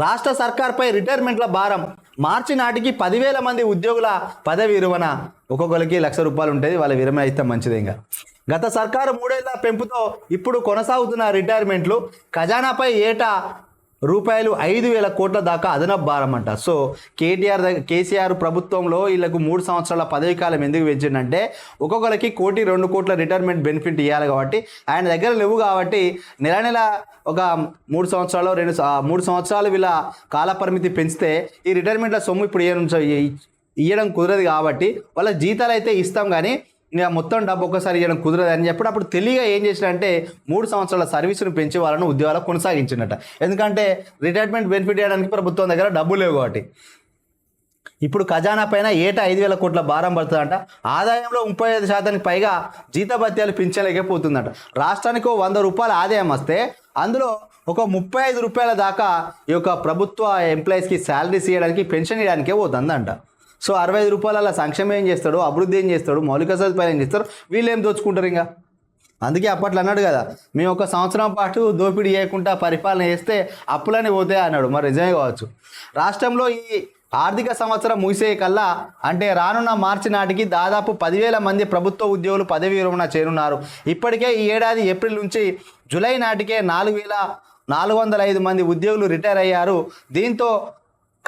రాష్ట్ర సర్కార్పై రిటైర్మెంట్ల భారం. మార్చి నాటికి పదివేల మంది ఉద్యోగుల పదవి విరమణ. ఒక్కొక్కరికి లక్ష రూపాయలు ఉంటుంది వాళ్ళ విరమణ అయితే మంచిది ఇంకా. గత సర్కారు మూడేళ్ళ పెంపుతో ఇప్పుడు కొనసాగుతున్న రిటైర్మెంట్లు ఖజానాపై ఏటా రూపాయలు ఐదు వేల కోట్ల దాకా అదనపు భారం అంట. సో కేటీఆర్ దగ్గర కేసీఆర్ ప్రభుత్వంలో వీళ్ళకు మూడు సంవత్సరాల పదవి కాలం ఎందుకు పెంచిందంటే ఒక్కొక్కరికి కోటి రెండు కోట్ల రిటైర్మెంట్ బెనిఫిట్ ఇవ్వాలి కాబట్టి ఆయన దగ్గర లేవు కాబట్టి నెల నెల ఒక మూడు సంవత్సరాలు రెండు మూడు సంవత్సరాలు వీళ్ళ కాలపరిమితి పెంచితే ఈ రిటైర్మెంట్ల సొమ్ము ఇప్పుడు ఇవ్వడం ఇవ్వడం కుదరదు కాబట్టి వాళ్ళ జీతాలు అయితే ఇస్తాం కానీ ఇంకా మొత్తం డబ్బు ఒక్కసారి ఇవ్వడం కుదరదు అని చెప్పి అప్పుడు తెలియగా ఏం చేసినంటే మూడు సంవత్సరాల సర్వీసును పెంచి వాళ్ళను ఉద్యోగాలు కొనసాగించినట్ట ఎందుకంటే రిటైర్మెంట్ బెనిఫిట్ ఇవ్వడానికి ప్రభుత్వం దగ్గర డబ్బు లేవు కాబట్టి. ఇప్పుడు ఖజానా పైన ఏటా ఐదు వేల కోట్ల భారం పడుతుందంట. ఆదాయంలో ముప్పై ఐదు శాతానికి పైగా జీతభత్యాలు పెంచలేకపోతుందంట. రాష్ట్రానికి ఓ వంద రూపాయల ఆదాయం వస్తే అందులో ఒక ముప్పై ఐదు రూపాయల దాకా ఈ యొక్క ప్రభుత్వ ఎంప్లాయీస్కి శాలరీస్ ఇవ్వడానికి పెన్షన్ ఇవ్వడానికే పోతుందంట. సో అరవై ఐదు రూపాయల సంక్షేమం ఏం చేస్తాడు అభివృద్ధి ఏం చేస్తాడు మౌలిక సదుపాయాలు ఏం చేస్తారు వీళ్ళు ఏం దోచుకుంటారు ఇంకా? అందుకే అప్పట్లో అన్నాడు కదా మేము ఒక సంవత్సరం పాటు దోపిడీ చేయకుండా పరిపాలన చేస్తే అప్పులని పోతాయి అన్నాడు. మరి నిజమే కావచ్చు. రాష్ట్రంలో ఈ ఆర్థిక సంవత్సరం ముగిసే కల్లా అంటే రానున్న మార్చి నాటికి దాదాపు పదివేల మంది ప్రభుత్వ ఉద్యోగులు పదవి విరమణ చేరున్నారు ఇప్పటికే ఈ ఏడాది ఏప్రిల్ నుంచి జూలై నాటికే నాలుగు వేల నాలుగు వందల ఐదు మంది ఉద్యోగులు రిటైర్ అయ్యారు. దీంతో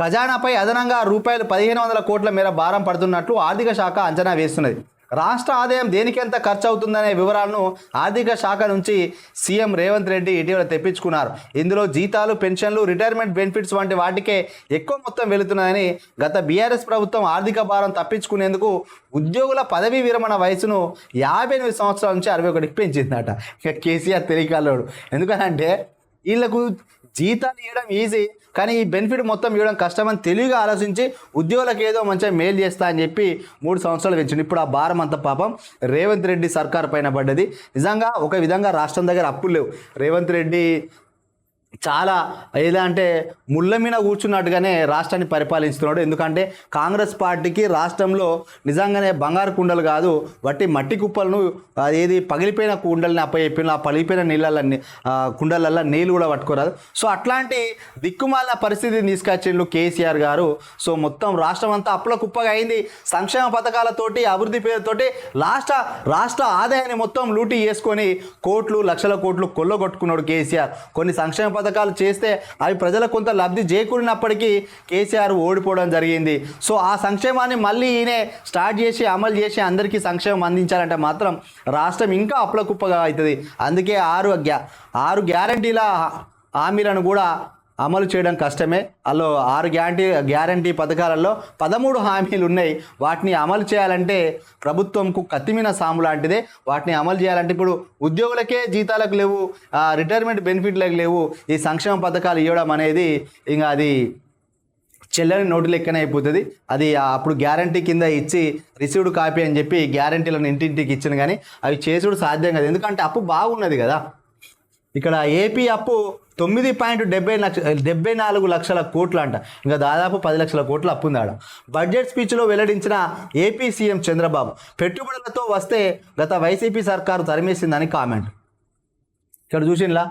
ఖజానాపై అదనంగా రూపాయలు పదిహేను వందల కోట్ల మేర భారం పడుతున్నట్లు ఆర్థిక శాఖ అంచనా వేస్తున్నది. రాష్ట్ర ఆదాయం దేనికెంత ఖర్చు అవుతుందనే వివరాలను ఆర్థిక శాఖ నుంచి సీఎం రేవంత్ రెడ్డి ఇటీవల తెప్పించుకున్నారు. ఇందులో జీతాలు పెన్షన్లు రిటైర్మెంట్ బెనిఫిట్స్ వంటి వాటికే ఎక్కువ మొత్తం వెళుతున్నాయని గత బీఆర్ఎస్ ప్రభుత్వం ఆర్థిక భారం తప్పించుకునేందుకు ఉద్యోగుల పదవీ విరమణ వయసును యాభై ఎనిమిది సంవత్సరాల నుంచి అరవై ఒకటికి పెంచిందట. ఇక కేసీఆర్ తెలియకాలోడు ఎందుకనంటే వీళ్ళకు జీతాలు ఇవ్వడం ఈజీ కానీ ఈ బెనిఫిట్ మొత్తం ఇవ్వడం కష్టమని తెలివిగా ఆలోచించి ఉద్యోగులకు ఏదో మంచిగా మేలు చేస్తా అని చెప్పి మూడు సంవత్సరాలు పెంచింది ఇప్పుడు ఆ భారం అంత పాపం రేవంత్ రెడ్డి సర్కార్ పైన పడ్డది. నిజంగా ఒక విధంగా రాష్ట్రం దగ్గర అప్పులు లేవు. రేవంత్ రెడ్డి చాలా ఏదా అంటే ముళ్ళ మీద కూర్చున్నట్టుగానే రాష్ట్రాన్ని పరిపాలిస్తున్నాడు. ఎందుకంటే కాంగ్రెస్ పార్టీకి రాష్ట్రంలో నిజంగానే బంగారు కుండలు కాదు వట్టి మట్టి కుప్పలను ఏది పగిలిపోయిన కుండల్ని అప్పచెప్పిన ఆ పగిలిపోయిన నీళ్ళని కుండలల్లో నీళ్ళు కూడా పట్టుకోరాదు. సో అట్లాంటి దిక్కుమాలిన పరిస్థితిని తీసుకొచ్చిండు కేసీఆర్ గారు. సో మొత్తం రాష్ట్రం అంతా అప్పుల కుప్పగా అయింది. సంక్షేమ పథకాలతోటి అభివృద్ధి పేరుతోటి రాష్ట్ర రాష్ట్ర ఆదాయాన్ని మొత్తం లూటీ చేసుకొని కోట్లు లక్షల కోట్లు కొల్లగొట్టుకున్నాడు కేసీఆర్. కొన్ని సంక్షేమ పథకాలు చేస్తే అవి ప్రజలకు కొంత లబ్ధి చేకూరినప్పటికీ కేసీఆర్ ఓడిపోవడం జరిగింది. సో ఆ సంక్షేమాన్ని మళ్ళీ ఈయనే స్టార్ట్ చేసి అమలు చేసి అందరికీ సంక్షేమం అందించాలంటే మాత్రం రాష్ట్రం ఇంకా అప్లకుప్పగా అవుతుంది. అందుకే ఆరు గ్యా ఆరు గ్యారంటీల హామీలను కూడా అమలు చేయడం కష్టమే. అలో ఆరు గ్యారంటీ గ్యారంటీ పథకాలలో పదమూడు హామీలు ఉన్నాయి. వాటిని అమలు చేయాలంటే ప్రభుత్వంకు కత్తిమీన సాము లాంటిదే. వాటిని అమలు చేయాలంటే ఇప్పుడు ఉద్యోగులకే జీతాలకు లేవు రిటైర్మెంట్ బెనిఫిట్లకు లేవు. ఈ సంక్షేమ పథకాలు ఇవ్వడం అనేది ఇంకా అది చెల్లని నోటు లెక్కనే అయిపోతుంది. అది అప్పుడు గ్యారంటీ కింద ఇచ్చి రిసీవ్డ్ కాపీ అని చెప్పి గ్యారంటీలను ఇంటింటికి ఇచ్చిన కానీ అవి చేసుడు సాధ్యం కాదు. ఎందుకంటే అప్పు బాగున్నది కదా. ఇక్కడ ఏపీ అప్పు తొమ్మిది పాయింట్ డెబ్బై లక్ష డెబ్బై నాలుగు లక్షల కోట్లు అంట ఇంకా దాదాపు పది లక్షల కోట్లు అప్పు ఉందాడ బడ్జెట్ స్పీచ్లో వెల్లడించిన ఏపీ సీఎం చంద్రబాబు పెట్టుబడులతో వస్తే గత వైసీపీ సర్కారు తరిమేసిందని కామెంట్. ఇక్కడ చూసినలా?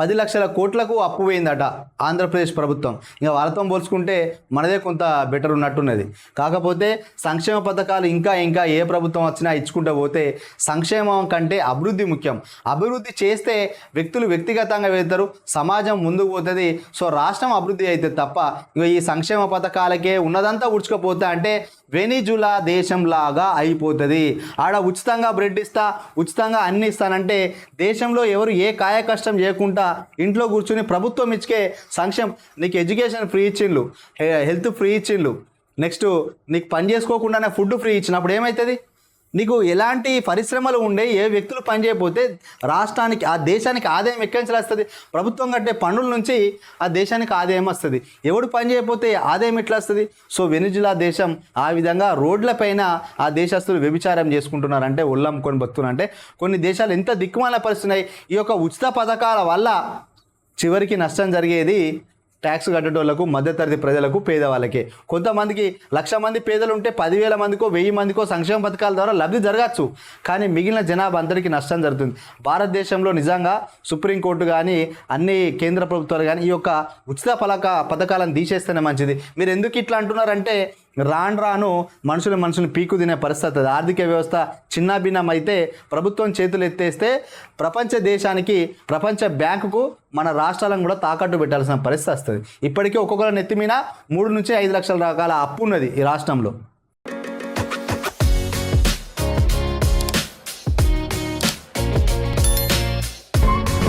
పది లక్షల కోట్లకు అప్పు పోయిందట ఆంధ్రప్రదేశ్ ప్రభుత్వం. ఇంకా వాళ్ళతో పోల్చుకుంటే మనదే కొంత బెటర్ ఉన్నట్టున్నది. కాకపోతే సంక్షేమ పథకాలు ఇంకా ఇంకా ఏ ప్రభుత్వం వచ్చినా ఇచ్చుకుంటూ పోతే సంక్షేమం కంటే అభివృద్ధి ముఖ్యం. అభివృద్ధి చేస్తే వ్యక్తులు వ్యక్తిగతంగా వెళ్తారు సమాజం ముందుకు పోతుంది. సో రాష్ట్రం అభివృద్ధి అయితే తప్ప ఇక ఈ సంక్షేమ పథకాలకే ఉన్నదంతా ఉడుచుకపోతే అంటే వెనిజులా దేశంలాగా అయిపోతుంది. ఆడ ఉచితంగా బ్రెడ్ ఇస్తా ఉచితంగా అన్ని ఇస్తానంటే దేశంలో ఎవరు ఏ కాయ కష్టం చేయకుండా ఇంట్లో కూర్చుని ప్రభుత్వం ఇచ్చే సంక్షేమ నీకు ఎడ్యుకేషన్ ఫ్రీ ఇచ్చిండ్లు హెల్త్ ఫ్రీ ఇచ్చిండ్లు. నెక్స్ట్ నీకు పని చేసుకోకుండానే ఫుడ్ ఫ్రీ ఇచ్చినప్పుడు ఏమవుతుంది నీకు ఎలాంటి పరిశ్రమలు ఉండే ఏ వ్యక్తులు పని చేయకపోతే రాష్ట్రానికి ఆ దేశానికి ఆదాయం ఎక్కడి నుంచి వస్తుంది? ప్రభుత్వం కట్టే పన్నుల నుంచి ఆ దేశానికి ఆదాయం వస్తుంది. ఎవడు పనిచేయకపోతే ఆదాయం ఎట్లా వస్తుంది? సో వెనుజులా దేశం ఆ విధంగా రోడ్లపైన ఆ దేశస్తులు వ్యభిచారం చేసుకుంటున్నారంటే ఒళ్ళమ్ముకొని బతున్నారంటే కొన్ని దేశాలు ఎంత దిక్కుమాల పరిస్తున్నాయి ఈ యొక్క ఉచిత పథకాల వల్ల చివరికి నష్టం జరిగేది ట్యాక్స్ కట్టేటోళ్ళకు మధ్యతరగతి ప్రజలకు పేదవాళ్ళకే. కొంతమందికి లక్ష మంది పేదలు ఉంటే పదివేల మందికో వెయ్యి మందికో సంక్షేమ పథకాల ద్వారా లబ్ధి జరగచ్చు. కానీ మిగిలిన జనాభా అందరికీ నష్టం జరుగుతుంది. భారతదేశంలో నిజంగా సుప్రీంకోర్టు కానీ అన్ని కేంద్ర ప్రభుత్వాలు కానీ ఈ యొక్క ఉచిత పలక పథకాలను తీసేస్తేనే మంచిది. మీరు ఎందుకు ఇట్లా అంటున్నారంటే రాను రాను మనుషులు మనుషులు పీకు తినే పరిస్థితి ఆర్థిక వ్యవస్థ చిన్నాభిన్నం అయితే ప్రభుత్వం చేతులు ఎత్తేస్తే ప్రపంచ దేశానికి ప్రపంచ బ్యాంకుకు మన రాష్ట్రాలను కూడా తాకట్టు పెట్టాల్సిన పరిస్థితి వస్తుంది. ఇప్పటికే ఒక్కొక్కరు నెత్తి మీద మూడు నుంచి ఐదు లక్షల రకాల అప్పు ఉన్నది ఈ రాష్ట్రంలో.